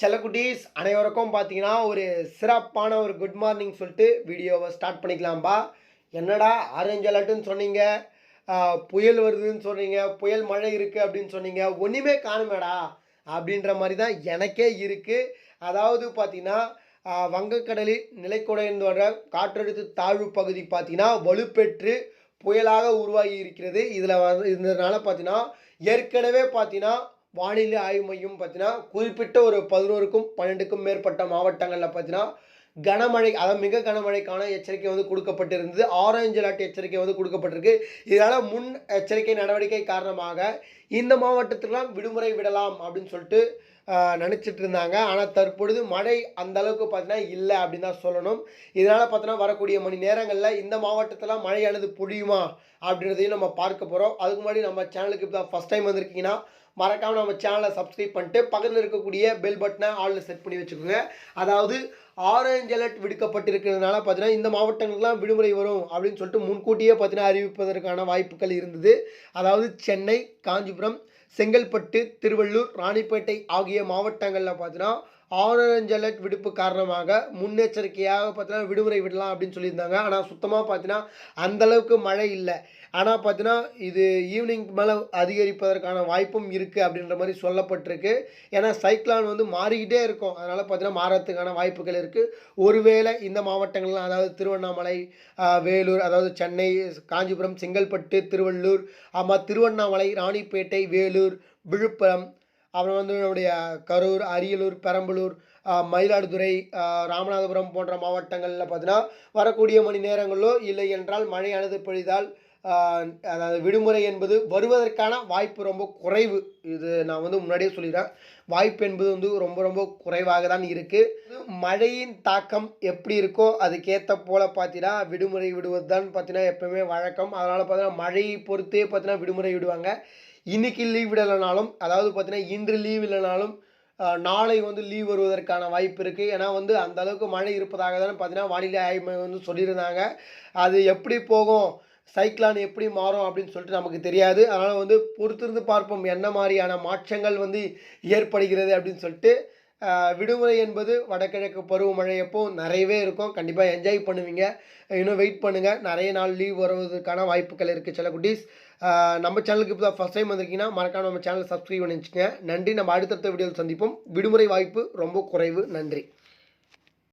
செல்லக்குட்டீஸ் அனைவருக்கும் பார்த்தீங்கன்னா ஒரு சிறப்பான ஒரு குட் மார்னிங் சொல்லிட்டு வீடியோவை ஸ்டார்ட் பண்ணிக்கலாம்பா. என்னடா ஆரஞ்சு அலர்ட்டுன்னு சொன்னீங்க. புயல் வருதுன்னு சொன்னீங்க. புயல் மழை இருக்குது அப்படின்னு சொன்னீங்க. ஒன்றுமே காணுமேடா அப்படின்ற மாதிரி தான் எனக்கே இருக்குது அதாவது பார்த்தீங்கன்னா வங்கக்கடலில் நிலைக்குடைந்தோட காற்றழுத்த தாழ்வு பகுதி பார்த்தீங்கன்னா வலுப்பெற்று புயலாக உருவாகி இருக்கிறது. இதில் வந்து இதனால பார்த்தீங்கன்னா ஏற்கனவே பார்த்தீங்கன்னா வானிலை ஆய்வு மையம் பார்த்தீங்கன்னா குறிப்பிட்ட ஒரு பதினோருக்கும் பன்னெண்டுக்கும் மேற்பட்ட மாவட்டங்களில் பார்த்தீங்கன்னா கனமழை அதாவது மிக கனமழைக்கான எச்சரிக்கை வந்து கொடுக்கப்பட்டிருந்தது. ஆரஞ்சு அலர்ட் எச்சரிக்கை வந்து கொடுக்கப்பட்டிருக்கு. இதனால் முன் எச்சரிக்கை நடவடிக்கை காரணமாக இந்த மாவட்டத்துக்கெல்லாம் விடுமுறை விடலாம் அப்படின்னு சொல்லிட்டு நினச்சிட்டு இருந்தாங்க. ஆனால் தற்பொழுது மழை அந்த அளவுக்கு பார்த்தீங்கன்னா இல்லை அப்படின்னு தான் சொல்லணும். இதனால் பார்த்தோன்னா வரக்கூடிய மணி நேரங்களில் இந்த மாவட்டத்தில் மழையானது பொழியுமா அப்படின்றதையும் நம்ம பார்க்க போகிறோம் அதுக்கு முன்னாடி நம்ம சேனலுக்கு இப்போ ஃபஸ்ட் டைம் வந்திருக்கீங்கன்னா மறக்காமல் நம்ம சேனலை சப்ஸ்கிரைப் பண்ணிட்டு பக்கத்தில் இருக்கக்கூடிய பெல் பட்டனை ஆளில் செட் பண்ணி வச்சுக்கோங்க. அதாவது ஆரஞ்சு அலர்ட் விடுக்கப்பட்டிருக்கிறதுனால பார்த்தீங்கன்னா இந்த மாவட்டங்களுக்கெல்லாம் விடுமுறை வரும் அப்படின்னு சொல்லிட்டு முன்கூட்டியே பார்த்தீங்கன்னா அறிவிப்பதற்கான வாய்ப்புகள் இருந்தது. அதாவது சென்னை காஞ்சிபுரம் செங்கல்பட்டு திருவள்ளூர் ராணிப்பேட்டை ஆகிய மாவட்டங்களில் பார்த்தீங்கன்னா ஆரஞ்சலட் விடுப்பு காரணமாக முன்னெச்சரிக்கையாக பார்த்தீங்கன்னா விடுமுறை விடலாம் அப்படின்னு சொல்லியிருந்தாங்க. ஆனால் சுத்தமாக பார்த்தீங்கன்னா அந்தளவுக்கு மழை இல்லை. ஆனால் பார்த்தீங்கன்னா இது ஈவினிங் மேலே அதிகரிப்பதற்கான வாய்ப்பும் இருக்குது அப்படின்ற மாதிரி சொல்லப்பட்டிருக்கு. ஏன்னா சைக்ளான் வந்து மாறிக்கிட்டே இருக்கும். அதனால் பார்த்தீங்கன்னா மாறத்துக்கான வாய்ப்புகள் இருக்குது ஒருவேளை இந்த மாவட்டங்கள்லாம் அதாவது திருவண்ணாமலை வேலூர் அதாவது சென்னை காஞ்சிபுரம் செங்கல்பட்டு திருவள்ளூர் ஆமாம் திருவண்ணாமலை ராணிப்பேட்டை வேலூர் விழுப்புரம் அப்புறம் வந்து நம்முடைய கரூர் அரியலூர் பெரம்பலூர் மயிலாடுதுறை ராமநாதபுரம் போன்ற மாவட்டங்களில் பார்த்தீங்கன்னா வரக்கூடிய மணி நேரங்களோ இல்லை என்றால் மழையானது பொழிதால் அதாவது விடுமுறை என்பது வருவதற்கான வாய்ப்பு ரொம்ப குறைவு. இது நான் வந்து முன்னாடியே சொல்லிடுறேன். வாய்ப்பு என்பது வந்து ரொம்ப ரொம்ப குறைவாக தான் இருக்குது மழையின் தாக்கம் எப்படி இருக்கோ அதுக்கேற்ற போல் பார்த்தீங்கன்னா விடுமுறை விடுவது தான் பார்த்தீங்கன்னா எப்பவுமே வழக்கம். அதனால் பார்த்தீங்கன்னா மழையை பொறுத்தே பார்த்தீங்கன்னா விடுமுறை விடுவாங்க. இன்னைக்கு லீவ் விடலைனாலும் அதாவது பார்த்தீங்கன்னா இன்று லீவ் இல்லைனாலும் நாளை வந்து லீவ் வருவதற்கான வாய்ப்பு இருக்குது ஏன்னா வந்து அந்த அளவுக்கு மழை இருப்பதாக தானே பார்த்தீங்கன்னா வானிலை ஆய்வு வந்து சொல்லியிருந்தாங்க. அது எப்படி போகும் சைக்ளான் எப்படி மாறும் அப்படின்னு சொல்லிட்டு நமக்கு தெரியாது. அதனால் வந்து பொறுத்திருந்து பார்ப்போம் என்ன மாதிரியான மாற்றங்கள் வந்து ஏற்படுகிறது அப்படின்னு சொல்லிட்டு விடுமுறை என்பது வடகிழக்கு பருவமழை எப்போ நிறையவே இருக்கும். கண்டிப்பாக என்ஜாய் பண்ணுவீங்க. இன்னும் வெயிட் பண்ணுங்கள் நிறைய நாள் லீவ் வருவதற்கான வாய்ப்புகள் இருக்குது சில குட்டீஸ் நம்ம சேனலுக்கு இப்போ தான் ஃபஸ்ட் டைம் வந்திருக்கீங்கன்னா மறக்காம நம்ம சேனலை சப்ஸ்கிரைப் பண்ணி வச்சுக்கோங்க நன்றி. நம்ம அடுத்தடுத்த வீடியோவில் சந்திப்போம். விடுமுறை வாய்ப்பு ரொம்ப குறைவு. நன்றி.